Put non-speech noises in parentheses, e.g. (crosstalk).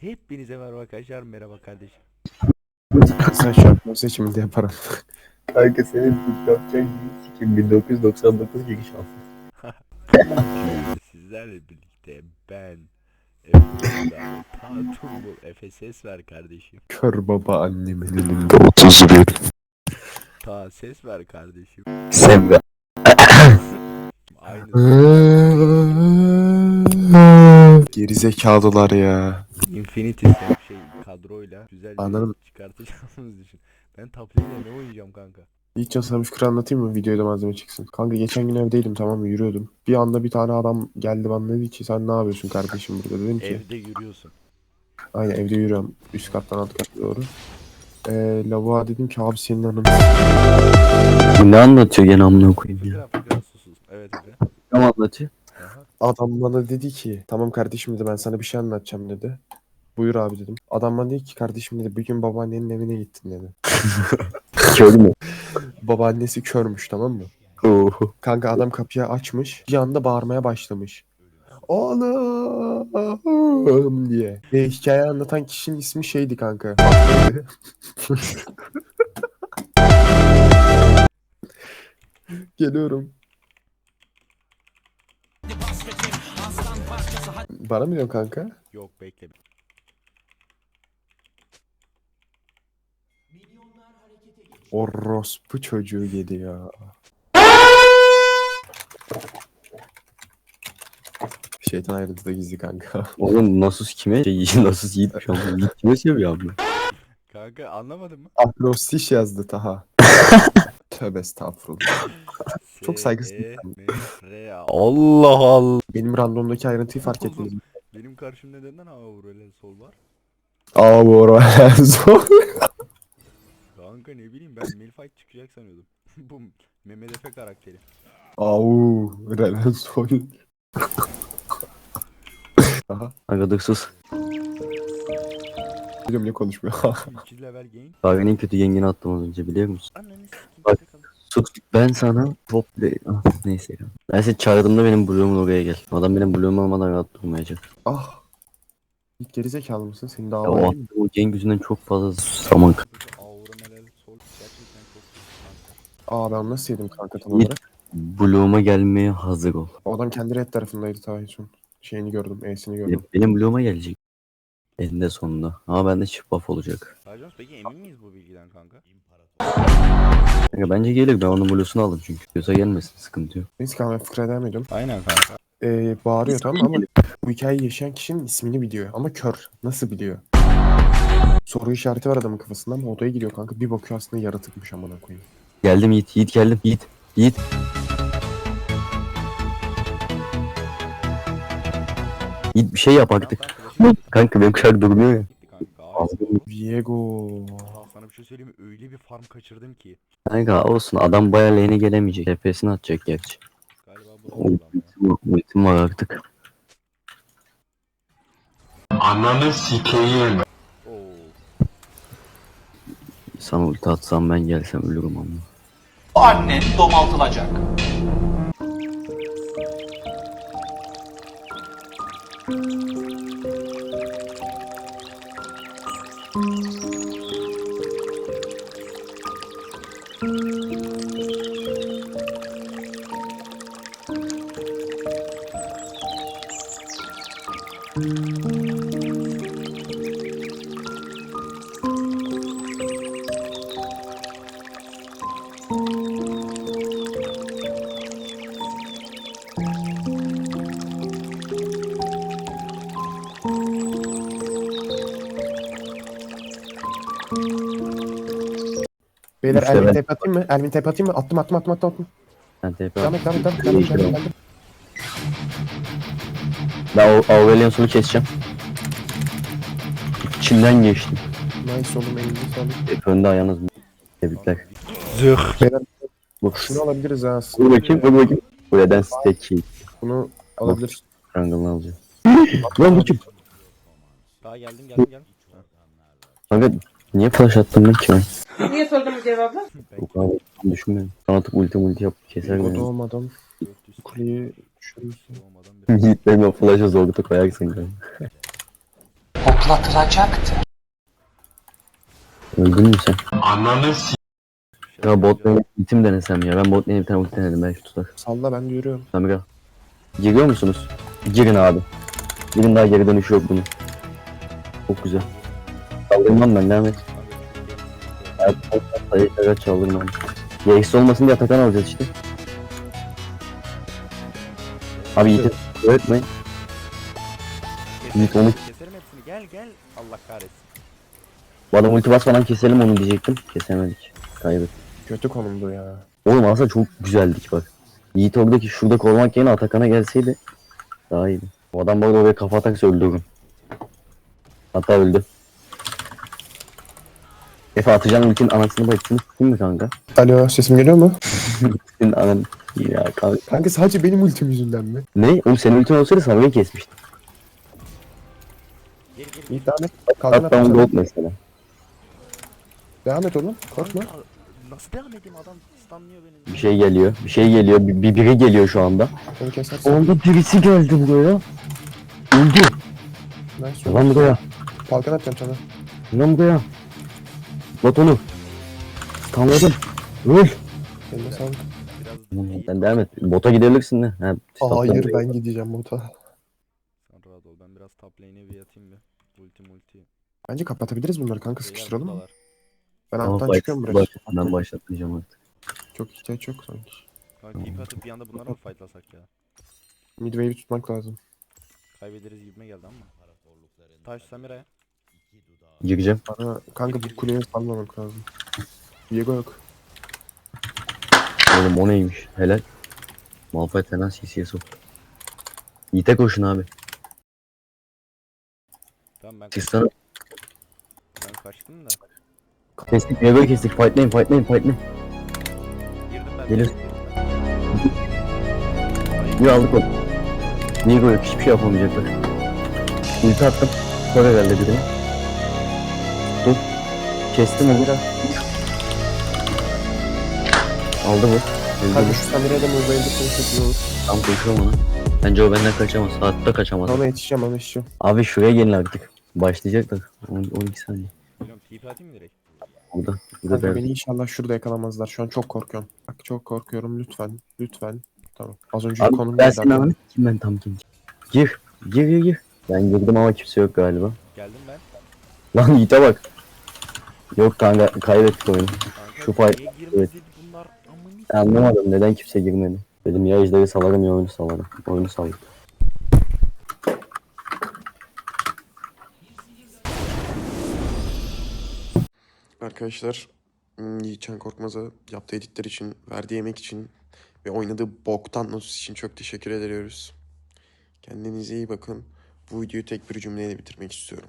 Hepinize merhaba arkadaşlar. Merhaba kardeşim. Sen şarkı seçiminde yaparım. (laughs) Kanka senin yapacağın gibi sikim 1999 giriş alsın. Sizlerle birlikte ben Efe Tatumbul Efe ses ver kardeşim. Kör baba annemin elinde 31. Ta ses ver kardeşim. Sevga. Aynı Gerizekalılar ya. Infinity şey kadroyla güzel bir Anladım. çıkartacağımız düşün. Ben top lane'le ne oynayacağım kanka? İlk yasamış kır anlatayım mı? Videoda malzeme çıksın. Kanka geçen gün evdeydim tamam mı? Yürüyordum. Bir anda bir tane adam geldi bana dedi ki sen ne yapıyorsun kardeşim burada? Dedim ki Evde yürüyorsun. aynen evde yürüyorum. Üst kattan alt kata doğru. Ee, lavuğa dedim ki abi senin hanım. Bu ne anlatıyor gene amına koyayım ya. Evet Efe. Ne anlatıyor? Adam bana dedi ki tamam kardeşim dedi ben sana bir şey anlatacağım dedi. Buyur abi dedim. Adam bana dedi ki kardeşim dedi bir gün babaannenin evine gittin dedi. (laughs) Kör mü? (laughs) Babaannesi körmüş tamam mı? Oho. Kanka adam kapıyı açmış. Bir anda bağırmaya başlamış. Oğlum diye. Ve hikaye anlatan kişinin ismi şeydi kanka. (laughs) Geliyorum. Bana mı diyorsun kanka? Yok bekle. Orospu çocuğu yedi ya. Şeytan ayrıntı da gizli kanka. Oğlum Nasus kime? Şey, (laughs) Nasus Yiğit şu an. Yiğit kime seviyor abi? Kanka anlamadın mı? Akrostiş yazdı Taha. (laughs) Tövbe estağfurullah. Çok saygısız. Allah Allah. Benim randomdaki ayrıntıyı fark ettiniz mi? Benim karşımda neden Aurelion Sol var? Arada zor. Kanka ne bileyim ben Milfight çıkacak sanıyordum. (laughs) Bu Mehmet Efe karakteri. Au, Relen Sol. (laughs) Aha, Aga dur sus. biliyorum ne konuşmuyor. (laughs) 2 level gain. Bak en kötü yengini attım az önce biliyor musun? Ananı sikeyim. Bak. Sus ben sana top ah, neyse ya. Ben seni çağırdığımda benim bloğumun oraya gel. Adam benim bloğumu almadan rahat durmayacak. ah. İlk gerizekalı mısın? Senin Ya daha o, var. o Cenk yüzünden çok fazla zaman k- Aurelion Sol gerçekten çok iyi kanka. Aa ben nasıl yedim kanka tam olarak? bloğuma gelmeye hazır ol. O adam kendi red tarafındaydı ta. Şeyini gördüm, E'sini gördüm. Benim, bloğuma gelecek. Eninde sonunda. Ama bende çift buff olacak. Sercan peki emin miyiz bu bilgiden kanka? Kanka bence gelir ben onun bloğunu aldım çünkü. Diyorsa gelmesin sıkıntı yok. Neyse kanka ben fıkra devam ediyorum. Aynen kanka. Ee, bağırıyor tamam ama bu hikayeyi yaşayan kişinin ismini biliyor. Ama kör. Nasıl biliyor? Soru işareti var adamın kafasında ama odaya gidiyor kanka. Bir bakıyor aslında yaratıkmış amına koyayım. Geldim Yiğit, Yiğit geldim. Yiğit, Yiğit. Yiğit bir şey yap artık. Kanka benim kuşak durmuyor ya. Gitti kanka. Aa, sana bir şey söyleyeyim mi? Öyle bir farm kaçırdım ki. Kanka olsun adam bayağı lane'e gelemeyecek. TP'sini atacak gerçi. Galiba bu oldu ama. Ultim, ultim var artık. Oo. Sana ulti atsam ben gelsem ölürüm ama. annen domaltılacak. Beyler İşte Elvin ben- tep atayım mı? Elvin tep atayım mı? Attım attım attım attım. attım. Ben TP Devam et devam et devam et. Devam et, devam. Ben Aurelion sonu keseceğim. İçinden geçtim. Nice oğlum elini sağlık. Hep önde ayağınız. Tebrikler. Zırh. Beyler Bak şunu alabiliriz ha aslında. Bakayım, dur bakayım. Buradan stack Bunu alabiliriz. Triangle'ını alacağım. Lan bu kim? Daha geldim geldim geldim. Kanka niye flash attım ben ki ben? Niye sordun bu cevabı? O kadar düşünmüyorum. Sana atıp ulti multi yap keser beni. doğmadan 400 kuleyi düşürürsün. (laughs) olmadan bir Yiğit benim o flash'a zorlukta koyarsın kanka. patlatılacaktır. Öldün mü sen? Ya bot lane ultim denesem ya. Ben bot lane'e bir tane ulti denedim belki tutar. Salla ben de yürüyorum. Samira. Giriyor musunuz? Girin abi. Girin daha geri dönüşü yok bunun. Çok güzel. Çaldırmam ben devam et. Sayı sayı çaldırmam. Yeğis olmasın diye Atakan alacağız işte. Abi Yiğit'i öğretmeyin. Yiğit onu Keserim hepsini gel gel. Allah kahretsin. bu adam ulti basmadan keselim onu diyecektim. Kesemedik. Kaybettik. Kötü konumdu ya. Oğlum aslında çok güzeldik bak. Yiğit oradaki şurada korumak yerine Atakan'a gelseydi daha iyiydi. O adam bu arada oraya kafa atarsa öldürürüm. Hatta öldü. Efe atacağın ultinin anasını bacısını tutayım mı kanka? Alo sesim geliyor mu? Senin anan... Ya kanka. Kanka sadece benim ultim yüzünden mi? Ne? Oğlum senin ultin olsaydı Samir'i kesmiştim. İyi devam et. Kalkan Hatta on atacağım. gold mesela. Devam et oğlum. Korkma. Kanka, Nasıl devam edeyim adam stunlıyor beni. Bir şey geliyor. Bir şey geliyor. Bir, bir biri geliyor şu anda. Onu kesersin. Orada birisi geldi buraya. Öldü. Nice. Lan buraya. Kalkan atacağım sana. Lan buraya. Bot onu. Tanladım. Öl. Eline sağlık. Biraz Sen devam et. Bota gidebilirsin de. Ha, Hayır statları- ben gideceğim bota. Sen rahat ol ben biraz top lane'e bir yatayım bir. Ulti multi. Bence kapatabiliriz bunları kanka Beyler sıkıştıralım mı? Ben Ama alttan fight- çıkıyorum biraz. baş- Ben başlatmayacağım artık. Çok ihtiyaç yok sanki. Kanka TP atıp bir anda bunları mı fightlasak ya? Midway'i tutmak lazım. Kaybederiz gibime geldi ama. Taş Samira'ya. Gireceğim. Bana kanka bu kuleye salmamak lazım. Diego yok. Oğlum o neymiş? Helal. Malphite fena CC'ye soktu. Yiğit'e koşun abi. Tamam ben, Siz sana ben kaçtım da. kestik. Nego'yu kestik. Fightlayın fightlayın fightlayın. Girdim ben. Gelir. girdim ben. Bir aldık onu. Nego yok. Hiçbir şey yapamayacaklar. Ulti attım. Sonra herhalde birine. Dur. Kestim onu. Aldı bu. Bu. şu indirsen çok iyi olur. Tam koşuyorum ona. Bence o benden kaçamaz. Hatta kaçamaz. Ona yetişeceğim ona yetişeceğim. Abi şuraya gelin artık. Başlayacaklar. 10 12 saniye. Biliyorum TP atayım mı direkt? Burada. Burada Kanka beni inşallah şurada yakalamazlar. Şu an çok korkuyorum. Bak çok korkuyorum lütfen. Lütfen. Tamam. Az önce Abi konum ben seni abi? anı kim ben tam kim? Gir. Gir gir gir. Ben girdim ama kimse yok galiba. Geldim ben. Lan Yiğit'e bak. Yok kanka kaybettik oyunu. Kanka Şu fight- niye girmez evet. bunlar Anlamadım neden kimse girmedi. Dedim ya ejderi salarım ya oyunu salarım. Oyunu salarım. Arkadaşlar hmm, Yiğitcan Korkmaz'a yaptığı editler için, verdiği emek için ve oynadığı boktan Notus için çok teşekkür ediyoruz. Kendinize iyi bakın. Bu videoyu tek bir cümleyle bitirmek istiyorum.